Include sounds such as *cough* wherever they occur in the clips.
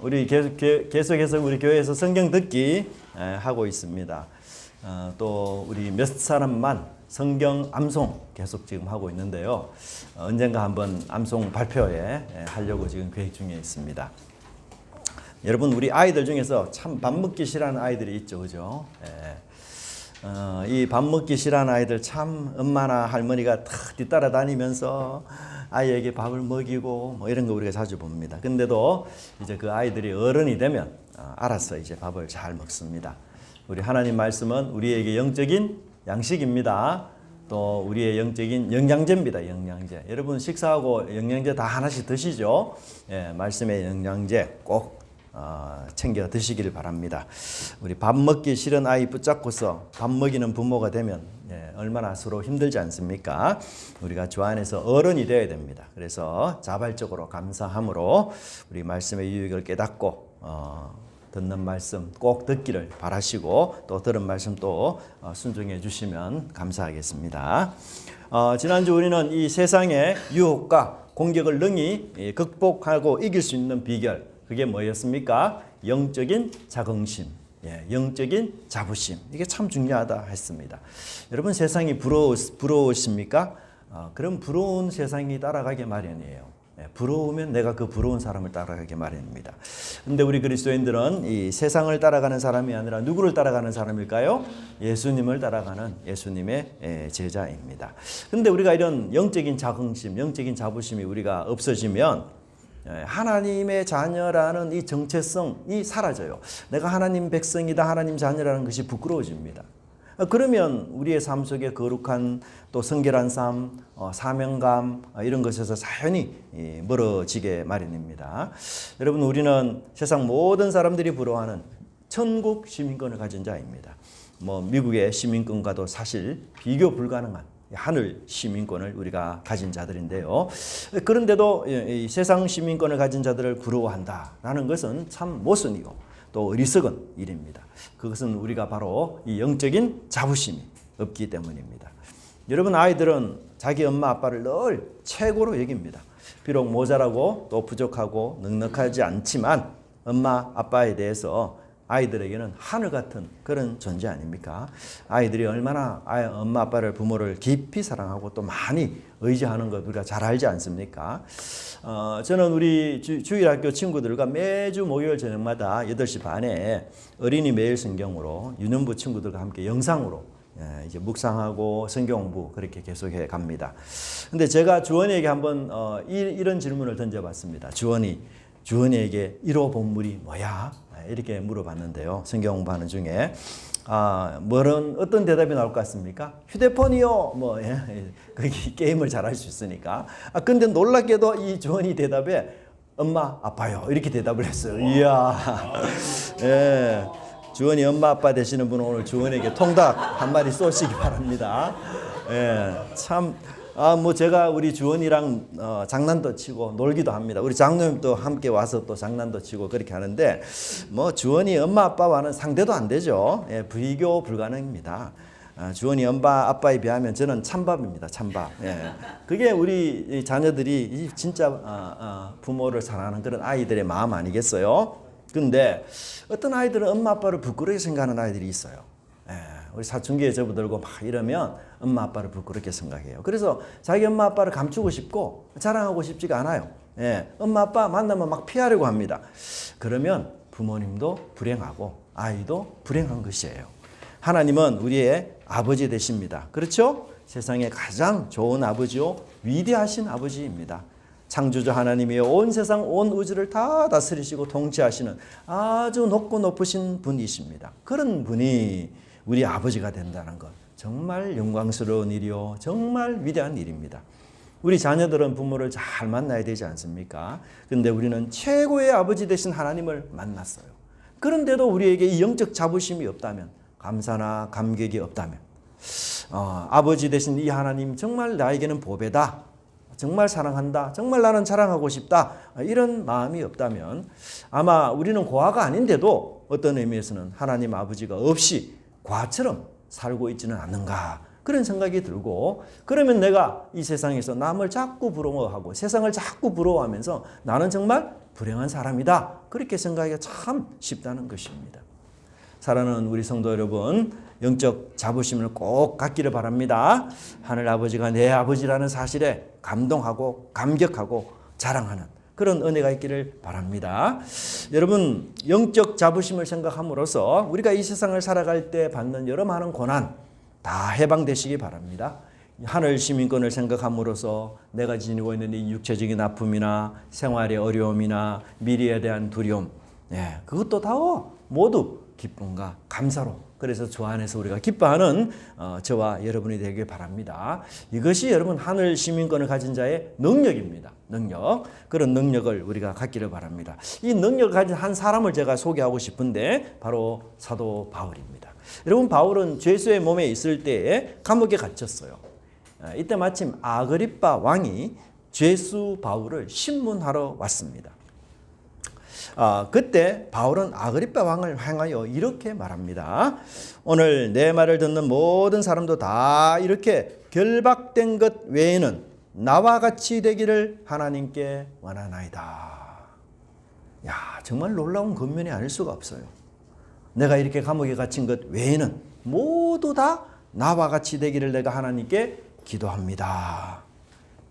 우리 계속, 계속 해서 우리 교회에서 성경 듣기 에, 하고 있습니다. 어, 또 우리 몇 사람만 성경 암송 계속 지금 하고 있는데요. 어, 언젠가 한번 암송 발표회 에, 하려고 지금 계획 중에 있습니다. 여러분 우리 아이들 중에서 참 밥 먹기 싫어하는 아이들이 있죠, 그죠? 예. 어, 이밥 먹기 싫어하는 아이들 참 엄마나 할머니가 탁 뒤따라 다니면서 아이에게 밥을 먹이고 뭐 이런 거 우리가 자주 봅니다. 근데도 이제 그 아이들이 어른이 되면 어, 알아서 이제 밥을 잘 먹습니다. 우리 하나님 말씀은 우리에게 영적인 양식입니다. 또 우리의 영적인 영양제입니다. 영양제. 여러분 식사하고 영양제 다 하나씩 드시죠? 예, 말씀의 영양제 꼭 어, 챙겨 드시기를 바랍니다. 우리 밥 먹기 싫은 아이 붙잡고서 밥 먹이는 부모가 되면 예, 얼마나 서로 힘들지 않습니까? 우리가 주 안에서 어른이 되어야 됩니다. 그래서 자발적으로 감사함으로 우리 말씀의 유익을 깨닫고 어, 듣는 말씀 꼭 듣기를 바라시고 또 들은 말씀 또 어, 순종해 주시면 감사하겠습니다. 어, 지난주 우리는 이 세상의 유혹과 공격을 능히 예, 극복하고 이길 수 있는 비결 그게 뭐였습니까? 영적인 자긍심, 예, 영적인 자부심 이게 참 중요하다 했습니다. 여러분 세상이 부러우, 부러우십니까? 어, 그럼 부러운 세상이 따라가게 마련이에요. 예, 부러우면 내가 그 부러운 사람을 따라가게 마련입니다. 근데 우리 그리스도인들은 이 세상을 따라가는 사람이 아니라 누구를 따라가는 사람일까요? 예수님을 따라가는 예수님의 예, 제자입니다. 근데 우리가 이런 영적인 자긍심, 영적인 자부심이 우리가 없어지면 예, 하나님의 자녀라는 이 정체성이 사라져요. 내가 하나님 백성이다, 하나님 자녀라는 것이 부끄러워집니다. 어, 그러면 우리의 삶 속에 거룩한 또 성결한 삶, 어, 사명감 어, 이런 것에서 사연히 이, 멀어지게 마련입니다. 여러분 우리는 세상 모든 사람들이 부러워하는 천국 시민권을 가진 자입니다. 뭐 미국의 시민권과도 사실 비교 불가능한 하늘 시민권을 우리가 가진 자들인데요. 그런데도 이 세상 시민권을 가진 자들을 부러워한다라는 것은 참 모순이고 또 어리석은 일입니다. 그것은 우리가 바로 이 영적인 자부심이 없기 때문입니다. 여러분 아이들은 자기 엄마 아빠를 늘 최고로 여깁니다. 비록 모자라고 또 부족하고 넉넉하지 않지만 엄마 아빠에 대해서 아이들에게는 하늘 같은 그런 존재 아닙니까? 아이들이 얼마나 엄마 아빠를 부모를 깊이 사랑하고 또 많이 의지하는 것 우리가 잘 알지 않습니까? 어, 저는 우리 주, 주일학교 친구들과 매주 목요일 저녁마다 8시 반에 어린이 매일 성경으로 유년부 친구들과 함께 영상으로 예, 이제 묵상하고 성경 공부 그렇게 계속해 갑니다. 근데 제가 주원이에게 한번 어, 이, 이런 질문을 던져봤습니다. 주원이 주원이에게 1호 본물이 뭐야? 이렇게 물어봤는데요. 성경 공부하는 중에 아, 뭐는 어떤 대답이 나올 것 같습니까? 휴대폰이요. 뭐 예, 거기 *laughs* 게임을 잘할 수 있으니까. 아 근데 놀랍게도 이 주원이 대답에 엄마 아빠요 이렇게 대답을 했어요. 이야. *laughs* 예. 주원이 엄마 아빠 되시는 분은 오늘 주원에게 통닭 한 마리 쏘시기 바랍니다. 예. 참 아, 뭐 제가 우리 주원이랑 어, 장난도 치고 놀기도 합니다. 우리 장로님도 함께 와서 또 장난도 치고 그렇게 하는데 뭐 주원이 엄마 아빠와는 상대도 안 되죠. 예, 비교 불가능입니다. 아, 주원이 엄마 아빠에 비하면 저는 찬밥입니다. 찬밥. 예. 그게 우리 이 자녀들이 이 진짜 아, 아, 부모를 사랑하는 그런 아이들의 마음 아니겠어요? 근데 어떤 아이들은 엄마 아빠를 부끄러워 생각하는 아이들이 있어요. 예, 우리 사춘기에 접어들고 막 이러면 엄마 아빠를 부끄럽게 생각해요. 그래서 자기 엄마 아빠를 감추고 싶고 자랑하고 싶지가 않아요. 예, 엄마 아빠 만나면 막 피하려고 합니다. 그러면 부모님도 불행하고 아이도 불행한 것이에요. 하나님은 우리의 아버지 되십니다. 그렇죠? 세상에 가장 좋은 아버지요 위대하신 아버지입니다. 창조주 하나님이 온 세상 온 우주를 다 다스리시고 통치하시는 아주 높고 높으신 분이십니다. 그런 분이 우리 아버지가 된다는 것 정말 영광스러운 일이요 정말 위대한 일입니다. 우리 자녀들은 부모를 잘 만나야 되지 않습니까? 근데 우리는 최고의 아버지 되신 하나님을 만났어요. 그런데도 우리에게 이 영적 자부심이 없다면 감사나 감격이 없다면 어, 아버지 되신 이 하나님 정말 나에게는 보배다. 정말 사랑한다. 정말 나는 자랑하고 싶다. 이런 마음이 없다면 아마 우리는 고아가 아닌데도 어떤 의미에서는 하나님 아버지가 없이 과처럼 살고 있지는 않는가. 그런 생각이 들고 그러면 내가 이 세상에서 남을 자꾸 부러워하고 세상을 자꾸 부러워하면서 나는 정말 불행한 사람이다. 그렇게 생각하기가 참 쉽다는 것입니다. 사랑하는 우리 성도 여러분, 영적 자부심을 꼭 갖기를 바랍니다. 하늘 아버지가 내 아버지라는 사실에 감동하고 감격하고 자랑하는 그런 은혜가 있기를 바랍니다. 여러분, 영적 자부심을 생각함으로써 우리가 이 세상을 살아갈 때 받는 여러 많은 고난 다 해방되시기 바랍니다. 하늘 시민권을 생각함으로써 내가 지니고 있는 이 육체적인 아픔이나 생활의 어려움이나 미래에 대한 두려움, 네, 그것도 다 모두 기쁨과 감사로 그래서 주 안에서 우리가 기뻐하는 어, 저와 여러분이 되길 바랍니다. 이것이 여러분 하늘 시민권을 가진 자의 능력입니다. 능력 그런 능력을 우리가 갖기를 바랍니다. 이 능력을 가진 한 사람을 제가 소개하고 싶은데 바로 사도 바울입니다. 여러분 바울은 죄수의 몸에 있을 때에 감옥에 갇혔어요. 아, 이때 마침 아그리빠 왕이 죄수 바울을 신문하러 왔습니다. 아, 그때 바울은 아그리빠 왕을 향하여 이렇게 말합니다. 오늘 내 말을 듣는 모든 사람도 다 이렇게 결박된 것 외에는 나와 같이 되기를 하나님께 원하나이다. 야, 정말 놀라운 권면이 아닐 수가 없어요. 내가 이렇게 감옥에 갇힌 것 외에는 모두 다 나와 같이 되기를 내가 하나님께 기도합니다.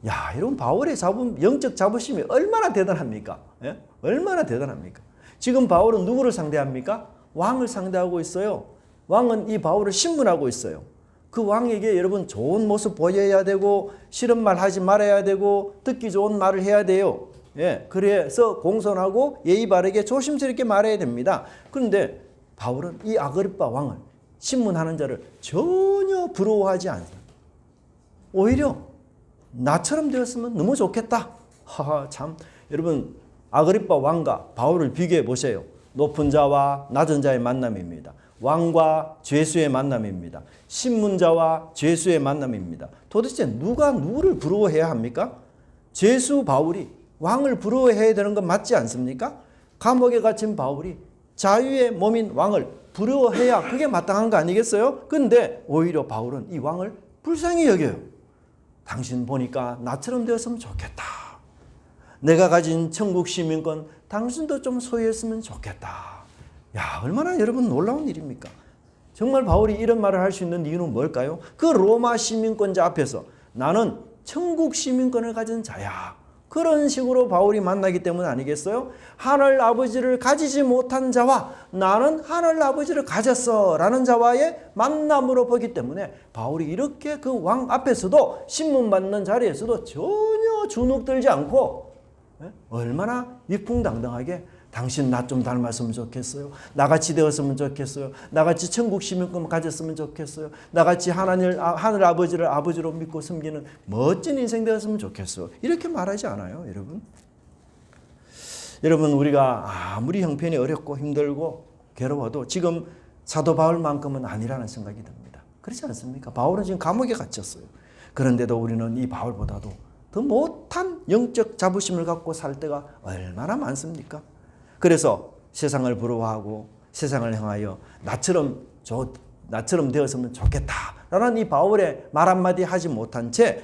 야, 이런 바울의 자부, 영적 자부심이 얼마나 대단합니까? 예? 얼마나 대단합니까? 지금 바울은 누구를 상대합니까? 왕을 상대하고 있어요. 왕은 이 바울을 신문하고 있어요. 그 왕에게 여러분 좋은 모습 보여야 되고 싫은 말 하지 말아야 되고 듣기 좋은 말을 해야 돼요. 예, 그래서 공손하고 예의 바르게 조심스럽게 말해야 됩니다. 그런데 바울은 이 아그리파 왕을 신문하는 자를 전혀 부러워하지 않습니다. 오히려 나처럼 되었으면 너무 좋겠다. 하하 참 여러분 아그리파 왕과 바울을 비교해 보세요. 높은 자와 낮은 자의 만남입니다. 왕과 죄수의 만남입니다. 신문자와 죄수의 만남입니다. 도대체 누가 누구를 부러워해야 합니까? 죄수 바울이 왕을 부러워해야 되는 건 맞지 않습니까? 감옥에 갇힌 바울이 자유의 몸인 왕을 부러워해야 그게 마땅한 거 아니겠어요? 근데 오히려 바울은 이 왕을 불쌍히 여겨요. 당신 보니까 나처럼 되었으면 좋겠다. 내가 가진 천국 시민권 당신도 좀 소유했으면 좋겠다. 야, 얼마나 여러분 놀라운 일입니까? 정말 바울이 이런 말을 할 수 있는 이유는 뭘까요? 그 로마 시민권자 앞에서 나는 천국 시민권을 가진 자야. 그런 식으로 바울이 만나기 때문 아니겠어요? 하늘 아버지를 가지지 못한 자와 나는 하늘 아버지를 가졌어 라는 자와의 만남으로 보기 때문에 바울이 이렇게 그 왕 앞에서도 신문 받는 자리에서도 전혀 주눅들지 않고 예? 얼마나 위풍당당하게 당신 나 좀 닮았으면 좋겠어요. 나같이 되었으면 좋겠어요. 나같이 천국 시민권 가졌으면 좋겠어요. 나같이 하나님, 아, 하늘 아버지를 아버지로 믿고 섬기는 멋진 인생 되었으면 좋겠어요. 이렇게 말하지 않아요, 여러분? 여러분, 우리가 아무리 형편이 어렵고 힘들고 괴로워도 지금 사도 바울만큼은 아니라는 생각이 듭니다. 그렇지 않습니까? 바울은 지금 감옥에 갇혔어요. 그런데도 우리는 이 바울보다도 더 못한 영적 자부심을 갖고 살 때가 얼마나 많습니까? 그래서 세상을 부러워하고 세상을 향하여 나처럼 저 나처럼 되었으면 좋겠다라는 이 바울의 말 한마디 하지 못한 채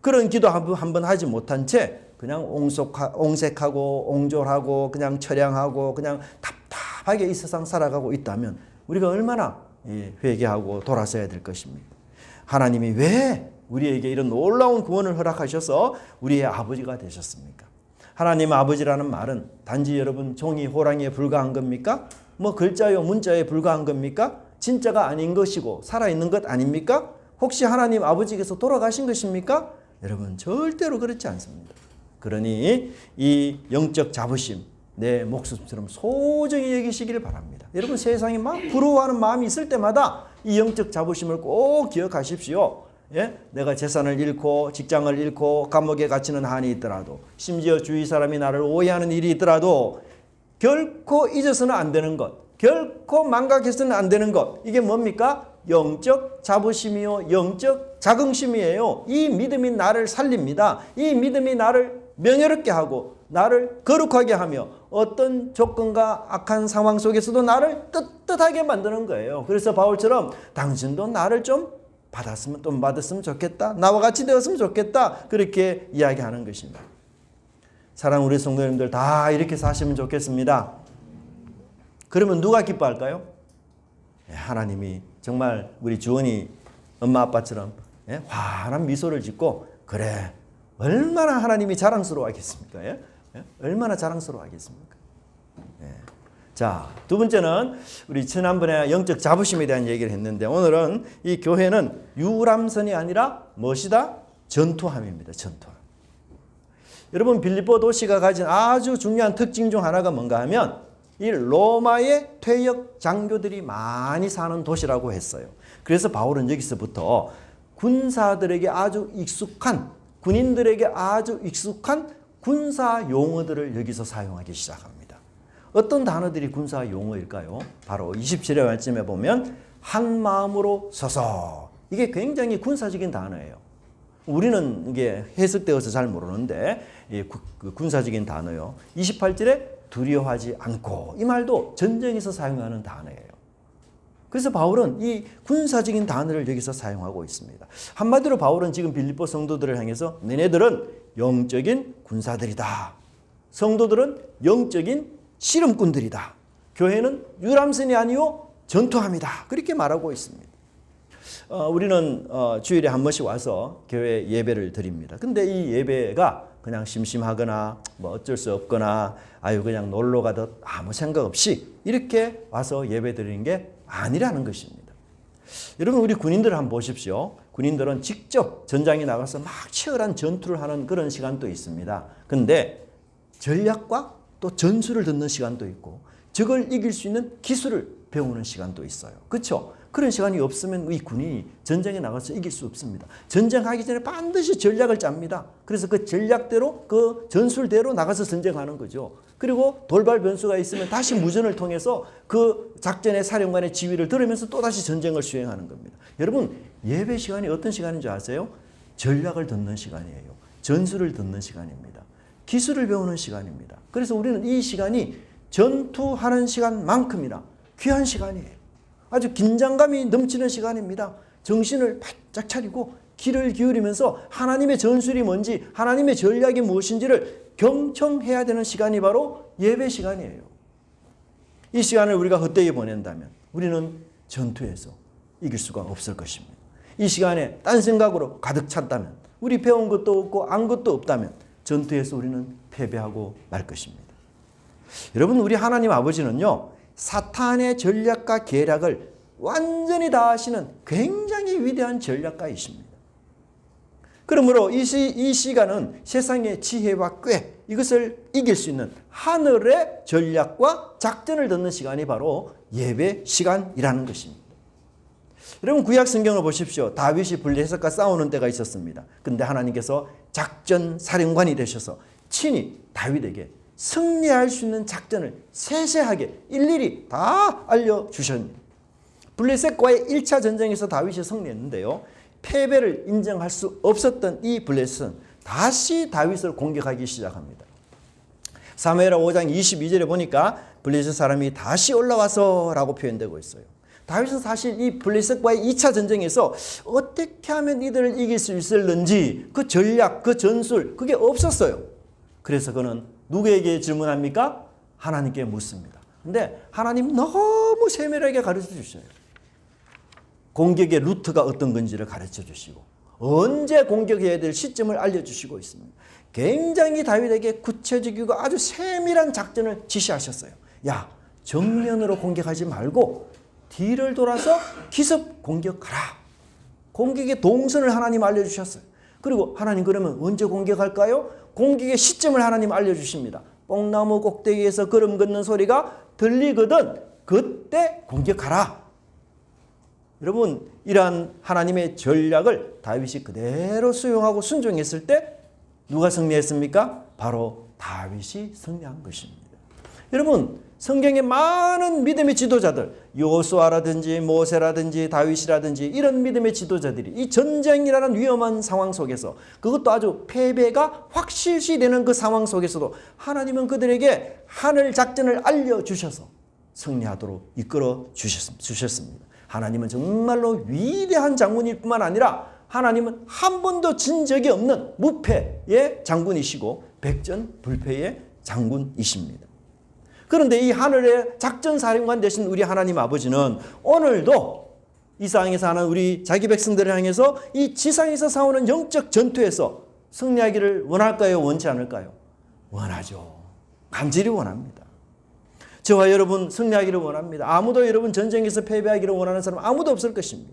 그런 기도 한번 하지 못한 채 그냥 옹속하, 옹색하고 옹졸하고 그냥 처량하고 그냥 답답하게 이 세상 살아가고 있다면 우리가 얼마나 회개하고 돌아서야 될 것입니까? 하나님이 왜 우리에게 이런 놀라운 구원을 허락하셔서 우리의 아버지가 되셨습니까? 하나님 아버지라는 말은 단지 여러분 종이 호랑이에 불과한 겁니까? 뭐 글자요 문자에 불과한 겁니까? 진짜가 아닌 것이고 살아있는 것 아닙니까? 혹시 하나님 아버지께서 돌아가신 것입니까? 여러분 절대로 그렇지 않습니다. 그러니 이 영적 자부심 내 목숨처럼 소중히 여기시기를 바랍니다. 여러분 세상에 막 부러워하는 마음이 있을 때마다 이 영적 자부심을 꼭 기억하십시오. 예? 내가 재산을 잃고 직장을 잃고 감옥에 갇히는 한이 있더라도 심지어 주위 사람이 나를 오해하는 일이 있더라도 결코 잊어서는 안 되는 것, 결코 망각해서는 안 되는 것 이게 뭡니까? 영적 자부심이요, 영적 자긍심이에요. 이 믿음이 나를 살립니다. 이 믿음이 나를 명예롭게 하고 나를 거룩하게 하며 어떤 조건과 악한 상황 속에서도 나를 떳떳하게 만드는 거예요. 그래서 바울처럼 당신도 나를 좀 받았으면 또 받았으면 좋겠다. 나와 같이 되었으면 좋겠다. 그렇게 이야기하는 것입니다. 사랑 우리 성도님들 다 이렇게 사시면 좋겠습니다. 그러면 누가 기뻐할까요? 예, 하나님이 정말 우리 주원이 엄마 아빠처럼 예, 환한 미소를 짓고 그래 얼마나 하나님이 자랑스러워하겠습니까? 예? 예? 얼마나 자랑스러워하겠습니까? 예. 자, 두 번째는 우리 지난번에 영적 자부심에 대한 얘기를 했는데 오늘은 이 교회는 유람선이 아니라 무엇이다? 전투함입니다. 전투함. 여러분 빌립보 도시가 가진 아주 중요한 특징 중 하나가 뭔가 하면 이 로마의 퇴역 장교들이 많이 사는 도시라고 했어요. 그래서 바울은 여기서부터 군사들에게 아주 익숙한 군인들에게 아주 익숙한 군사 용어들을 여기서 사용하기 시작합니다. 어떤 단어들이 군사 용어일까요? 바로 27회 말씀에 보면 한 마음으로 서서 이게 굉장히 군사적인 단어예요. 우리는 이게 해석되어서 잘 모르는데 그 군사적인 단어요. 28절에 두려워하지 않고 이 말도 전쟁에서 사용하는 단어예요. 그래서 바울은 이 군사적인 단어를 여기서 사용하고 있습니다. 한마디로 바울은 지금 빌립보 성도들을 향해서 너네들은 영적인 군사들이다. 성도들은 영적인 씨름꾼들이다. 교회는 유람선이 아니요 전투함이다. 그렇게 말하고 있습니다. 어, 우리는 어, 주일에 한 번씩 와서 교회 예배를 드립니다. 근데 이 예배가 그냥 심심하거나 뭐 어쩔 수 없거나 아유 그냥 놀러 가듯 아무 생각 없이 이렇게 와서 예배 드리는 게 아니라는 것입니다. 여러분 우리 군인들 한번 보십시오. 군인들은 직접 전장에 나가서 막 치열한 전투를 하는 그런 시간도 있습니다. 근데 전략과 또 전술을 듣는 시간도 있고 적을 이길 수 있는 기술을 배우는 시간도 있어요. 그렇죠? 그런 시간이 없으면 이 군인이 전쟁에 나가서 이길 수 없습니다. 전쟁하기 전에 반드시 전략을 짭니다. 그래서 그 전략대로 그 전술대로 나가서 전쟁하는 거죠. 그리고 돌발 변수가 있으면 다시 무전을 통해서 그 작전의 사령관의 지휘를 들으면서 또 다시 전쟁을 수행하는 겁니다. 여러분 예배 시간이 어떤 시간인 줄 아세요? 전략을 듣는 시간이에요. 전술을 듣는 시간입니다. 기술을 배우는 시간입니다. 그래서 우리는 이 시간이 전투하는 시간만큼이나 귀한 시간이에요. 아주 긴장감이 넘치는 시간입니다. 정신을 바짝 차리고 귀를 기울이면서 하나님의 전술이 뭔지 하나님의 전략이 무엇인지를 경청해야 되는 시간이 바로 예배 시간이에요. 이 시간을 우리가 헛되이 보낸다면 우리는 전투에서 이길 수가 없을 것입니다. 이 시간에 딴 생각으로 가득 찼다면 우리 배운 것도 없고 안 것도 없다면 전투에서 우리는 패배하고 말 것입니다. 여러분 우리 하나님 아버지는요 사탄의 전략과 계략을 완전히 다 아시는 굉장히 위대한 전략가이십니다. 그러므로 이, 시, 이 시간은 세상의 지혜와 꾀 이것을 이길 수 있는 하늘의 전략과 작전을 듣는 시간이 바로 예배 시간이라는 것입니다. 여러분 구약 성경을 보십시오. 다윗이 블레셋과 싸우는 때가 있었습니다. 근데 하나님께서 작전 사령관이 되셔서 친히 다윗에게 승리할 수 있는 작전을 세세하게 일일이 다 알려 주셨습니다. 블레셋과의 1차 전쟁에서 다윗이 승리했는데요. 패배를 인정할 수 없었던 이 블레셋은 다시 다윗을 공격하기 시작합니다. 사무엘하 5장 22절에 보니까 블레셋 사람이 다시 올라와서 라고 표현되고 있어요. 다윗은 사실 이 블레셋과의 2차 전쟁에서 어떻게 하면 이들을 이길 수 있을는지 그 전략, 그 전술 그게 없었어요. 그래서 그는 누구에게 질문합니까? 하나님께 묻습니다. 근데 하나님 너무 세밀하게 가르쳐 주셔요. 공격의 루트가 어떤 건지를 가르쳐 주시고 언제 공격해야 될 시점을 알려주시고 있습니다. 굉장히 다윗에게 구체적이고 아주 세밀한 작전을 지시하셨어요. 야 정면으로 공격하지 말고 뒤를 돌아서 기습 공격하라. 공격의 동선을 하나님 알려주셨어요. 그리고 하나님 그러면 언제 공격할까요? 공격의 시점을 하나님 알려주십니다. 뽕나무 꼭대기에서 걸음 걷는 소리가 들리거든 그때 공격하라. 여러분 이러한 하나님의 전략을 다윗이 그대로 수용하고 순종했을 때 누가 승리했습니까? 바로 다윗이 승리한 것입니다. 여러분 성경의 많은 믿음의 지도자들 요수아라든지 모세라든지 다윗이라든지 이런 믿음의 지도자들이 이 전쟁이라는 위험한 상황 속에서 그것도 아주 패배가 확실시 되는 그 상황 속에서도 하나님은 그들에게 하늘 작전을 알려주셔서 승리하도록 이끌어 주셨습니다. 하나님은 정말로 위대한 장군일 뿐만 아니라 하나님은 한 번도 진 적이 없는 무패의 장군이시고 백전불패의 장군이십니다. 그런데 이 하늘의 작전 사령관 되신 우리 하나님 아버지는 오늘도 이 세상에서 하는 우리 자기 백성들을 향해서 이 지상에서 싸우는 영적 전투에서 승리하기를 원할까요? 원치 않을까요? 원하죠. 간절히 원합니다. 저와 여러분 승리하기를 원합니다. 아무도 여러분 전쟁에서 패배하기를 원하는 사람 아무도 없을 것입니다.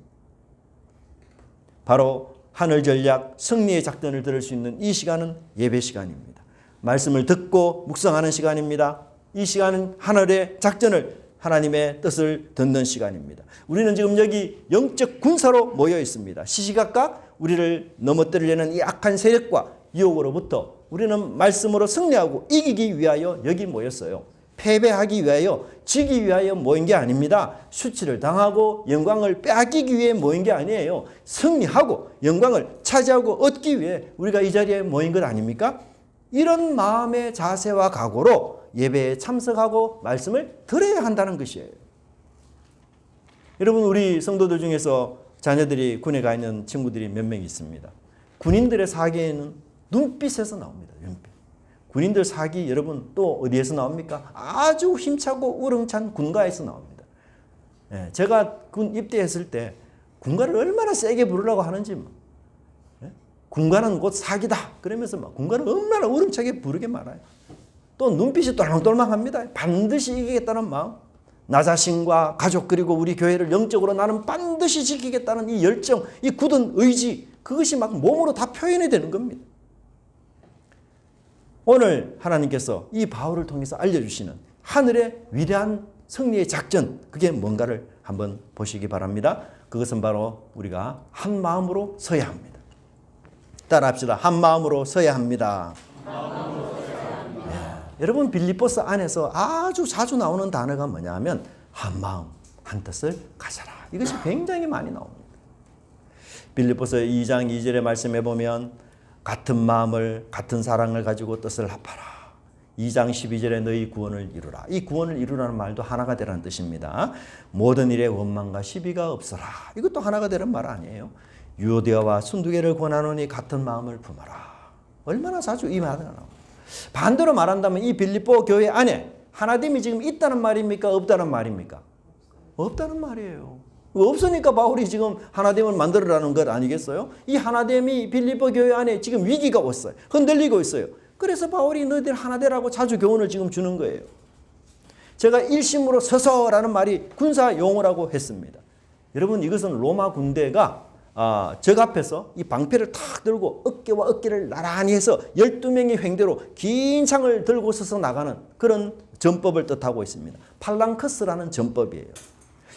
바로 하늘 전략 승리의 작전을 들을 수 있는 이 시간은 예배 시간입니다. 말씀을 듣고 묵상하는 시간입니다. 이 시간은 하늘의 작전을 하나님의 뜻을 듣는 시간입니다. 우리는 지금 여기 영적 군사로 모여 있습니다. 시시각각 우리를 넘어뜨리려는 이 악한 세력과 유혹으로부터 우리는 말씀으로 승리하고 이기기 위하여 여기 모였어요. 패배하기 위하여 지기 위하여 모인 게 아닙니다. 수치를 당하고 영광을 빼앗기기 위해 모인 게 아니에요. 승리하고 영광을 차지하고 얻기 위해 우리가 이 자리에 모인 것 아닙니까? 이런 마음의 자세와 각오로 예배에 참석하고 말씀을 들어야 한다는 것이에요. 여러분 우리 성도들 중에서 자녀들이 군에 가 있는 친구들이 몇 명 있습니다. 군인들의 사기에는 눈빛에서 나옵니다. 눈빛. 군인들 사기 여러분 또 어디에서 나옵니까? 아주 힘차고 우렁찬 군가에서 나옵니다. 예, 제가 군 입대했을 때 군가를 얼마나 세게 부르려고 하는지 뭐. 예? 군가는 곧 사기다. 그러면서 막 군가를 얼마나 우렁차게 부르게 말아요. 또 눈빛이 똘망똘망합니다. 반드시 이기겠다는 마음. 나 자신과 가족 그리고 우리 교회를 영적으로 나는 반드시 지키겠다는 이 열정, 이 굳은 의지 그것이 막 몸으로 다 표현이 되는 겁니다. 오늘 하나님께서 이 바울을 통해서 알려주시는 하늘의 위대한 승리의 작전 그게 뭔가를 한번 보시기 바랍니다. 그것은 바로 우리가 한 마음으로 서야 합니다. 따라합시다. 한 마음으로 서야 합니다. 예. 여러분 빌립보스 안에서 아주 자주 나오는 단어가 뭐냐면 한 마음, 한 뜻을 가져라. 이것이 굉장히 많이 나옵니다. 빌립보서 2장 2절의 말씀에 보면 같은 마음을 같은 사랑을 가지고 뜻을 합하라. 2장 12절에 너희 구원을 이루라. 이 구원을 이루라는 말도 하나가 되라는 뜻입니다. 모든 일에 원망과 시비가 없어라. 이것도 하나가 되는 말 아니에요. 유오디아와 순두개를 권하노니 같은 마음을 품어라. 얼마나 자주 이 말이 나와. 반대로 말한다면 이 빌립보 교회 안에 하나님이 지금 있다는 말입니까? 없다는 말입니까? 없다는 말이에요. 없으니까 바울이 지금 하나됨을 만들어라는 것 아니겠어요? 이 하나됨이 빌립보 교회 안에 지금 위기가 왔어요. 흔들리고 있어요. 그래서 바울이 너희들 하나되라고 자주 교훈을 지금 주는 거예요. 제가 일심으로 서서라는 말이 군사 용어라고 했습니다. 여러분 이것은 로마 군대가 아, 적 앞에서 이 방패를 탁 들고 어깨와 어깨를 나란히 해서 12명의 횡대로 긴 창을 들고 서서 나가는 그런 전법을 뜻하고 있습니다. 팔랑크스라는 전법이에요.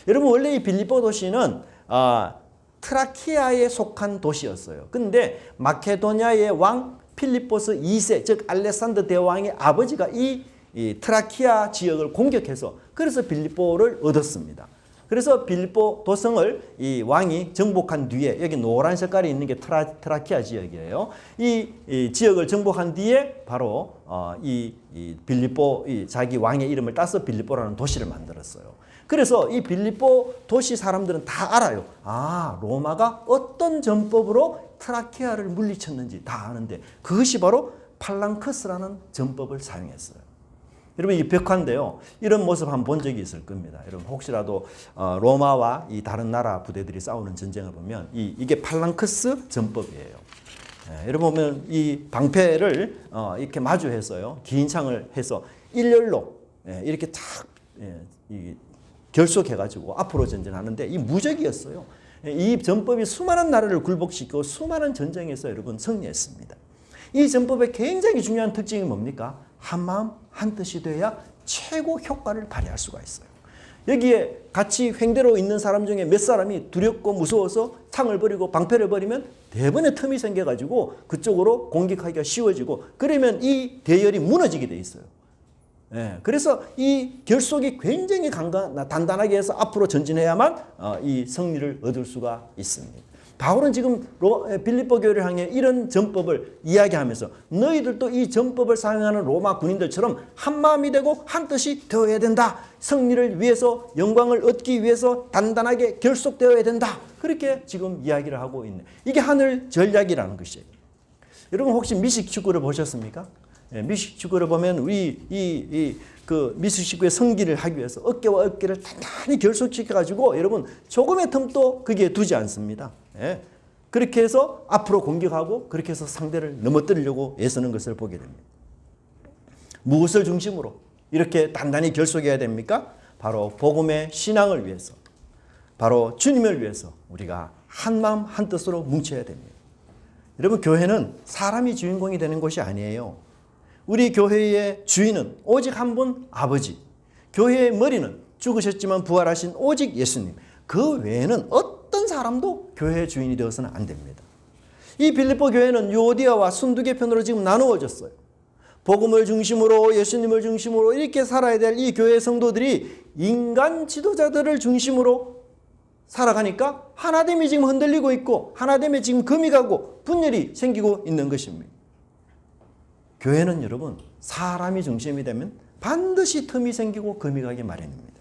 여러분 원래 이 빌립보 도시는 아, 트라키아에 속한 도시였어요. 근데 마케도니아의 왕 필리포스 2세 즉 알렉산더 대왕의 아버지가 이, 이 트라키아 지역을 공격해서 그래서 빌립보를 얻었습니다. 그래서 빌립보 도성을 이 왕이 정복한 뒤에 여기 노란 색깔이 있는 게 트라, 트라키아 지역이에요. 이, 이 지역을 정복한 뒤에 바로 어, 이, 이 빌립보 이 자기 왕의 이름을 따서 빌립보라는 도시를 만들었어요. 그래서 이 빌립보 도시 사람들은 다 알아요. 아, 로마가 어떤 전법으로 트라키아를 물리쳤는지 다 아는데 그것이 바로 팔랑크스라는 전법을 사용했어요. 여러분 이 벽화인데요. 이런 모습 한번 본 적이 있을 겁니다. 여러분 혹시라도 어, 로마와 이 다른 나라 부대들이 싸우는 전쟁을 보면 이, 이게 팔랑크스 전법이에요. 예, 여러분 보면 이 방패를 어, 이렇게 마주해서요. 긴 창을 해서 일렬로 예, 이렇게 탁 예, 이 결속해가지고 앞으로 전진하는데 이 무적이었어요. 이 전법이 수많은 나라를 굴복시키고 수많은 전쟁에서 여러분 승리했습니다. 이 전법의 굉장히 중요한 특징이 뭡니까? 한 마음 한 뜻이 돼야 최고 효과를 발휘할 수가 있어요. 여기에 같이 횡대로 있는 사람 중에 몇 사람이 두렵고 무서워서 창을 버리고 방패를 버리면 대번에 틈이 생겨가지고 그쪽으로 공격하기가 쉬워지고 그러면 이 대열이 무너지게 돼 있어요. 예, 그래서 이 결속이 굉장히 강간, 단단하게 해서 앞으로 전진해야만 어, 이 승리를 얻을 수가 있습니다. 바울은 지금 로, 빌립보 교회를 향해 이런 전법을 이야기하면서 너희들도 이 전법을 사용하는 로마 군인들처럼 한 마음이 되고 한 뜻이 되어야 된다. 승리를 위해서 영광을 얻기 위해서 단단하게 결속되어야 된다. 그렇게 지금 이야기를 하고 있네. 이게 하늘 전략이라는 것이에요. 여러분 혹시 미식 축구를 보셨습니까? 예, 미식 축구를 보면 우리 이 이 그 미식 축구의 성기를 하기 위해서 어깨와 어깨를 단단히 결속시켜 가지고 여러분 조금의 틈도 거기에 두지 않습니다. 예. 그렇게 해서 앞으로 공격하고 그렇게 해서 상대를 넘어뜨리려고 애쓰는 것을 보게 됩니다. 무엇을 중심으로 이렇게 단단히 결속해야 됩니까? 바로 복음의 신앙을 위해서, 바로 주님을 위해서 우리가 한 마음 한 뜻으로 뭉쳐야 됩니다. 여러분 교회는 사람이 주인공이 되는 곳이 아니에요. 우리 교회의 주인은 오직 한 분 아버지. 교회의 머리는 죽으셨지만 부활하신 오직 예수님. 그 외에는 어떤 사람도 교회의 주인이 되어서는 안 됩니다. 이 빌립보 교회는 요디아와 순두개 편으로 지금 나누어졌어요. 복음을 중심으로 예수님을 중심으로 이렇게 살아야 될 이 교회 성도들이 인간 지도자들을 중심으로 살아가니까 하나됨이 지금 흔들리고 있고 하나됨에 지금 금이 가고 분열이 생기고 있는 것입니다. 교회는 여러분 사람이 중심이 되면 반드시 틈이 생기고 금이 가기 마련입니다.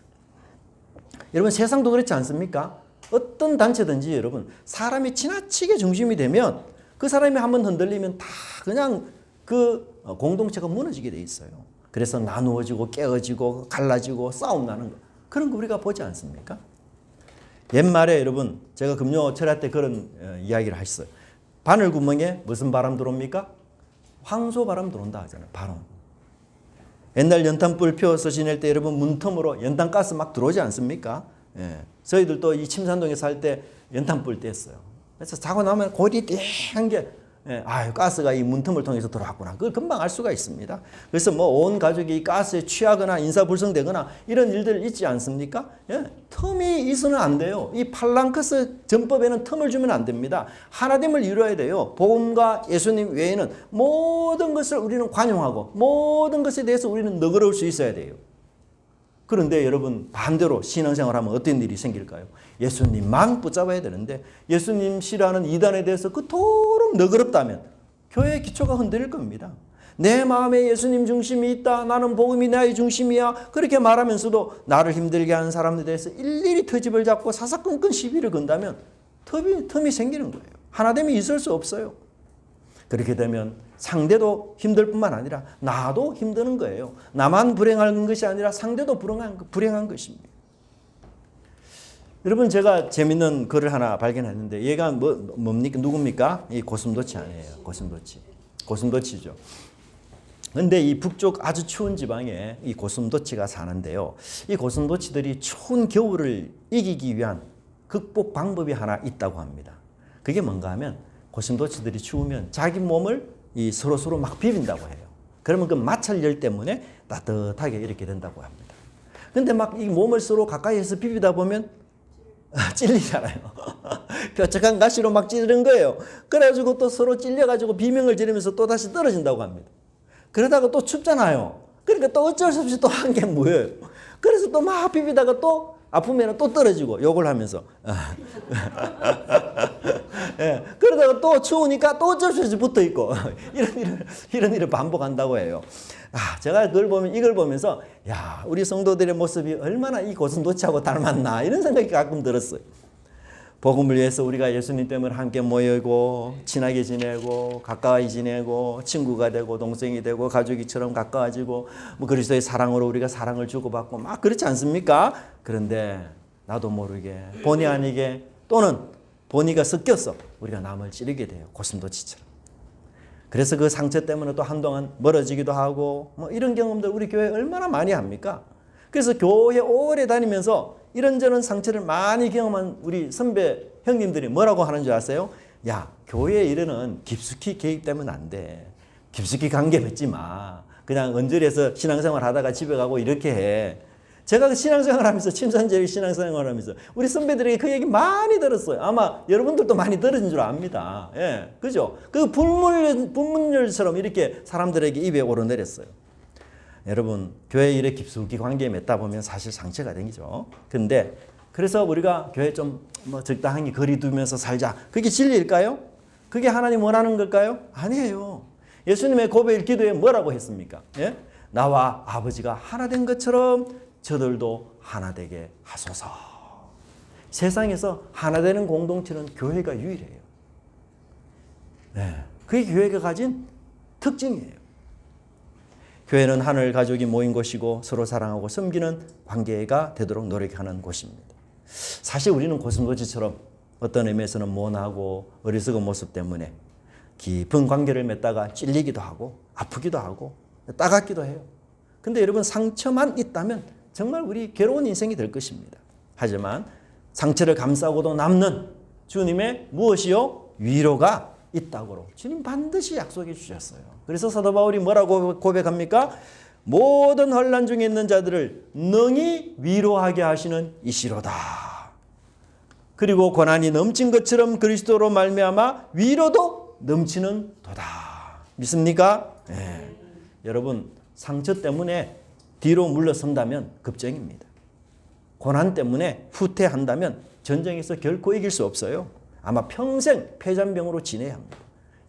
여러분 세상도 그렇지 않습니까? 어떤 단체든지 여러분 사람이 지나치게 중심이 되면 그 사람이 한번 흔들리면 다 그냥 그 공동체가 무너지게 돼 있어요. 그래서 나누어지고 깨어지고 갈라지고 싸움 나는 거 그런 거 우리가 보지 않습니까? 옛말에 여러분 제가 금요 철야 때 그런 어, 이야기를 하셨어요. 바늘 구멍에 무슨 바람 들어옵니까? 황소 바람 들어온다 하잖아요. 바람. 옛날 연탄불 피워서 지낼 때 여러분 문틈으로 연탄 가스 막 들어오지 않습니까? 예. 저희들도 이 침산동에 살 때 연탄 불 뗐어요. 그래서 자고 나면 골이 띵한 게 예, 아유 가스가 이 문틈을 통해서 들어왔구나. 그걸 금방 알 수가 있습니다. 그래서 뭐 온 가족이 가스에 취하거나 인사불성되거나 이런 일들 있지 않습니까? 예, 틈이 있으면 안 돼요. 이 팔랑크스 전법에는 틈을 주면 안 됩니다. 하나됨을 이루어야 돼요. 복음과 예수님 외에는 모든 것을 우리는 관용하고 모든 것에 대해서 우리는 너그러울 수 있어야 돼요. 그런데 여러분 반대로 신앙생활하면 어떤 일이 생길까요? 예수님만 붙잡아야 되는데 예수님 싫어하는 이단에 대해서 그토록 너그럽다면 교회의 기초가 흔들릴 겁니다. 내 마음에 예수님 중심이 있다. 나는 복음이 나의 중심이야. 그렇게 말하면서도 나를 힘들게 하는 사람들에 대해서 일일이 터집을 잡고 사사건건 시비를 건다면 틈이, 틈이 생기는 거예요. 하나됨이 있을 수 없어요. 그렇게 되면 상대도 힘들 뿐만 아니라 나도 힘드는 거예요. 나만 불행한 것이 아니라 상대도 불행한, 불행한 것입니다. 여러분 제가 재밌는 글을 하나 발견했는데 얘가 뭐, 뭡니까 누굽니까? 이 고슴도치 아니에요. 고슴도치. 고슴도치죠. 근데 이 북쪽 아주 추운 지방에 이 고슴도치가 사는데요. 이 고슴도치들이 추운 겨울을 이기기 위한 극복 방법이 하나 있다고 합니다. 그게 뭔가 하면 고슴도치들이 추우면 자기 몸을 이 서로 서로 막 비빈다고 해요. 그러면 그 마찰열 때문에 따뜻하게 이렇게 된다고 합니다. 근데 막 이 몸을 서로 가까이에서 비비다 보면 찔리잖아요. *laughs* 뾰족한 가시로 막 찌르는 거예요. 그래가지고 또 서로 찔려가지고 비명을 지르면서 또 다시 떨어진다고 합니다. 그러다가 또 춥잖아요. 그러니까 또 어쩔 수 없이 또한게 뭐예요. 그래서 또 막 비비다가 또 아프면 또 떨어지고 욕을 하면서. *laughs* 예, 그러다가 또 추우니까 또 어쩔 수 없이 붙어 있고 *laughs* 이런 일을 이런 일을 반복한다고 해요. 아, 제가 그걸 보면 이걸 보면서 야, 우리 성도들의 모습이 얼마나 이 고슴도치하고 닮았나 이런 생각이 가끔 들었어요. 복음을 위해서 우리가 예수님 때문에 함께 모이고 친하게 지내고 가까이 지내고 친구가 되고 동생이 되고 가족이처럼 가까워지고 뭐 그리스도의 사랑으로 우리가 사랑을 주고받고 막 그렇지 않습니까? 그런데 나도 모르게 본의 아니게 또는 본의가 섞여서 우리가 남을 찌르게 돼요. 고슴도치처럼. 그래서 그 상처 때문에 또 한동안 멀어지기도 하고 뭐 이런 경험들 우리 교회 얼마나 많이 합니까? 그래서 교회 오래 다니면서 이런저런 상처를 많이 경험한 우리 선배 형님들이 뭐라고 하는 줄 아세요? 야, 교회 일에는 깊숙이 개입되면 안 돼. 깊숙이 관계 맺지 마. 그냥 언저리에서 신앙생활 하다가 집에 가고 이렇게 해. 제가 그 신앙생활 하면서 침산제일 신앙생활 하면서 우리 선배들에게 그 얘기 많이 들었어요. 아마 여러분들도 많이 들은 줄 압니다. 예. 그죠? 그 불문, 불문율처럼 이렇게 사람들에게 입에 오르내렸어요. 여러분, 교회 일에 깊숙이 관계에 맺다 보면 사실 상처가 생기죠. 근데 그래서 우리가 교회 좀 뭐 적당히 거리 두면서 살자. 그게 진리일까요? 그게 하나님 원하는 걸까요? 아니에요. 예수님의 고백 기도에 뭐라고 했습니까? 예? 나와 아버지가 하나 된 것처럼 저들도 하나 되게 하소서. 세상에서 하나 되는 공동체는 교회가 유일해요. 네. 그게 교회가 가진 특징이에요. 교회는 하늘 가족이 모인 곳이고 서로 사랑하고 섬기는 관계가 되도록 노력하는 곳입니다. 사실 우리는 고슴도치처럼 어떤 의미에서는 모나고 어리석은 모습 때문에 깊은 관계를 맺다가 찔리기도 하고 아프기도 하고 따갑기도 해요. 근데 여러분 상처만 있다면 정말 우리 괴로운 인생이 될 것입니다. 하지만 상처를 감싸고도 남는 주님의 무엇이요? 위로가 있다고 주님 반드시 약속해 주셨어요. 그래서 사도 바울이 뭐라고 고백합니까? 모든 혼란 중에 있는 자들을 능히 위로하게 하시는 이시로다. 그리고 고난이 넘친 것처럼 그리스도로 말미암아 위로도 넘치는 도다. 믿습니까? 예. 여러분 상처 때문에 뒤로 물러선다면 급정입니다. 고난 때문에 후퇴한다면 전쟁에서 결코 이길 수 없어요. 아마 평생 폐잔병으로 지내야 합니다.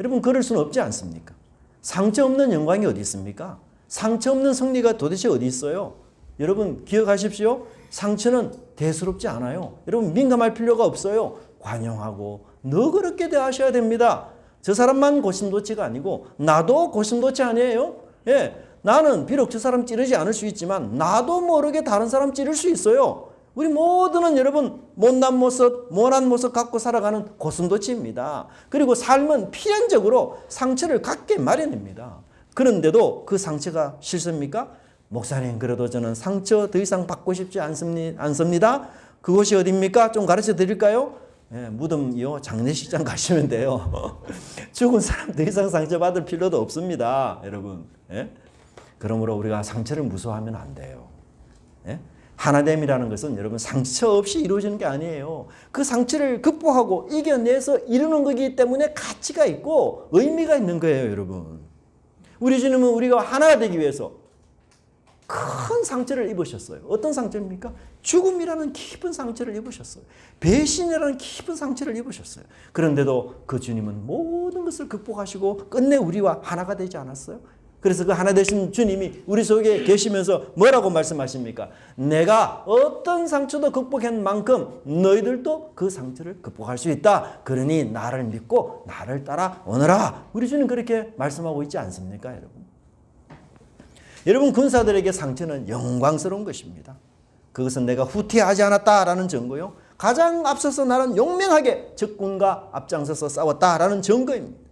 여러분 그럴 수는 없지 않습니까? 상처 없는 영광이 어디 있습니까? 상처 없는 승리가 도대체 어디 있어요? 여러분 기억하십시오. 상처는 대수롭지 않아요. 여러분 민감할 필요가 없어요. 관용하고 너그럽게 대하셔야 됩니다. 저 사람만 고슴도치가 아니고 나도 고슴도치 아니에요. 예, 나는 비록 저 사람 찌르지 않을 수 있지만 나도 모르게 다른 사람 찌를 수 있어요. 우리 모두는 여러분 못난 모습, 모난 모습 갖고 살아가는 고슴도치입니다. 그리고 삶은 필연적으로 상처를 갖게 마련입니다. 그런데도 그 상처가 싫습니까? 목사님 그래도 저는 상처 더 이상 받고 싶지 않습니, 않습니다. 그곳이 어디입니까? 좀 가르쳐 드릴까요? 예, 무덤이요 장례식장 *laughs* 가시면 돼요. *laughs* 죽은 사람 더 이상 상처 받을 필요도 없습니다, 여러분. 예? 그러므로 우리가 상처를 무서워하면 안 돼요. 예? 하나됨이라는 것은 여러분 상처 없이 이루어지는 게 아니에요. 그 상처를 극복하고 이겨내서 이루는 거기 때문에 가치가 있고 의미가 있는 거예요, 여러분. 우리 주님은 우리가 하나가 되기 위해서 큰 상처를 입으셨어요. 어떤 상처입니까? 죽음이라는 깊은 상처를 입으셨어요. 배신이라는 깊은 상처를 입으셨어요. 그런데도 그 주님은 모든 것을 극복하시고 끝내 우리와 하나가 되지 않았어요? 그래서 그 하나 되신 주님이 우리 속에 계시면서 뭐라고 말씀하십니까? 내가 어떤 상처도 극복한 만큼 너희들도 그 상처를 극복할 수 있다. 그러니 나를 믿고 나를 따라 오너라. 우리 주님 그렇게 말씀하고 있지 않습니까, 여러분? 여러분 군사들에게 상처는 영광스러운 것입니다. 그것은 내가 후퇴하지 않았다라는 증거요. 가장 앞서서 나는 용맹하게 적군과 앞장서서 싸웠다라는 증거입니다.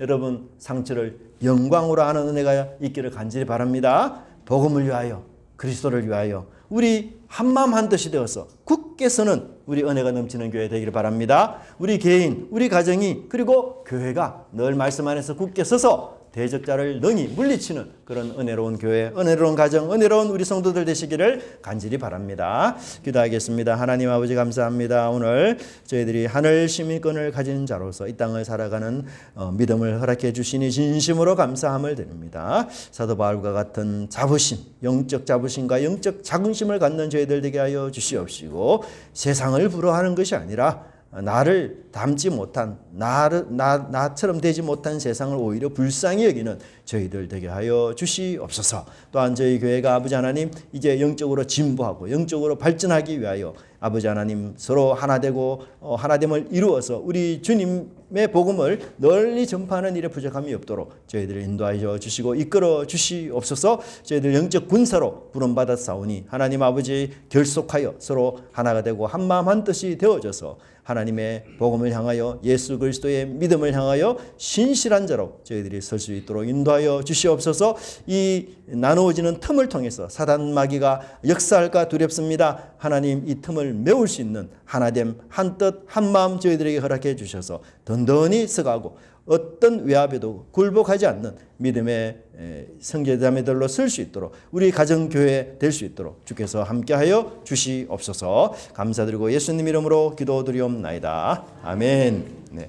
여러분 상처를 영광으로 하는 은혜가 있기를 간절히 바랍니다. 복음을 위하여 그리스도를 위하여 우리 한마음 한뜻이 되어서 굳게 서는 우리 은혜가 넘치는 교회 되기를 바랍니다. 우리 개인, 우리 가정이 그리고 교회가 늘 말씀 안에서 굳게 서서 대적자를 능히 물리치는 그런 은혜로운 교회, 은혜로운 가정, 은혜로운 우리 성도들 되시기를 간절히 바랍니다. 기도하겠습니다. 하나님 아버지 감사합니다. 오늘 저희들이 하늘 시민권을 가진 자로서 이 땅을 살아가는 어, 믿음을 허락해 주시니 진심으로 감사함을 드립니다. 사도 바울과 같은 자부심, 영적 자부심과 영적 자긍심을 갖는 저희들 되게 하여 주시옵시고 세상을 부러워하는 것이 아니라 나를 닮지 못한 나를 나 나처럼 되지 못한 세상을 오히려 불쌍히 여기는 저희들 되게 하여 주시옵소서. 또한 저희 교회가 아버지 하나님 이제 영적으로 진보하고 영적으로 발전하기 위하여 아버지 하나님 서로 하나 되고 어, 하나됨을 이루어서 우리 주님의 복음을 널리 전파하는 일에 부족함이 없도록 저희들을 인도하여 주시고 이끌어 주시옵소서. 저희들 영적 군사로 부름받아 싸우니 하나님 아버지 결속하여 서로 하나가 되고 한 마음 한 뜻이 되어져서 하나님의 복음을 향하여 예수 그리스도의 믿음을 향하여 신실한 자로 저희들이 설 수 있도록 인도하여 주시옵소서. 이 나누어지는 틈을 통해서 사단 마귀가 역사할까 두렵습니다. 하나님 이 틈을 메울 수 있는 하나됨 한뜻 한마음 저희들에게 허락해 주셔서 든든히 서가고 어떤 외압에도 굴복하지 않는 믿음의 성제자매들로 설수 있도록 우리 가정 교회 될 수 있도록 주께서 함께하여 주시옵소서 감사드리고 예수님 이름으로 기도드리옵나이다 아멘. 네.